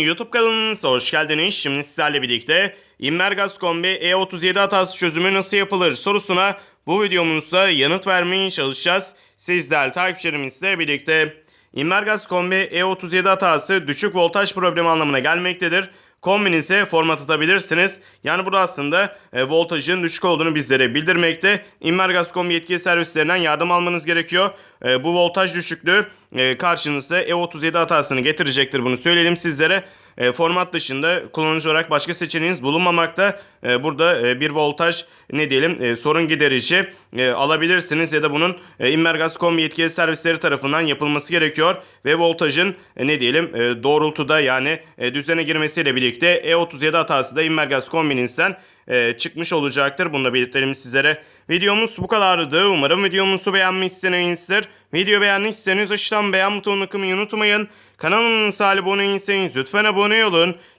YouTube kanalınıza hoş geldiniz. Şimdi sizlerle birlikte Immergas Kombi E37 hatası çözümü nasıl yapılır sorusuna bu videomuzda yanıt vermeye çalışacağız. Sizler takipçilerimizle birlikte. Immergas Kombi E37 hatası düşük voltaj problemi anlamına gelmektedir. Kombinize format atabilirsiniz. Yani burada aslında e, voltajın düşük olduğunu bizlere bildirmekte. Immergas Kombi yetkili servislerinden yardım almanız gerekiyor. E, bu voltaj düşüklüğü e, karşınızda E37 hatasını getirecektir. Bunu söyleyelim sizlere. E, format dışında kullanıcı olarak başka seçeneğiniz bulunmamakta. E, burada e, bir voltaj ne diyelim e, sorun giderici e, alabilirsiniz ya da bunun Immergas.com yetkili servisleri tarafından yapılması gerekiyor ve voltajın ne diyelim doğrultuda yani düzene girmesiyle birlikte E37 hatası da Immergas.com'inizden e, çıkmış olacaktır. Bunu da belirtelim sizlere. Videomuz bu kadardı. Umarım videomuzu beğenmişsinizdir. Video beğendiyseniz aşağıdan beğen butonuna kılmayı unutmayın. Kanalımıza abone değilseniz lütfen abone olun.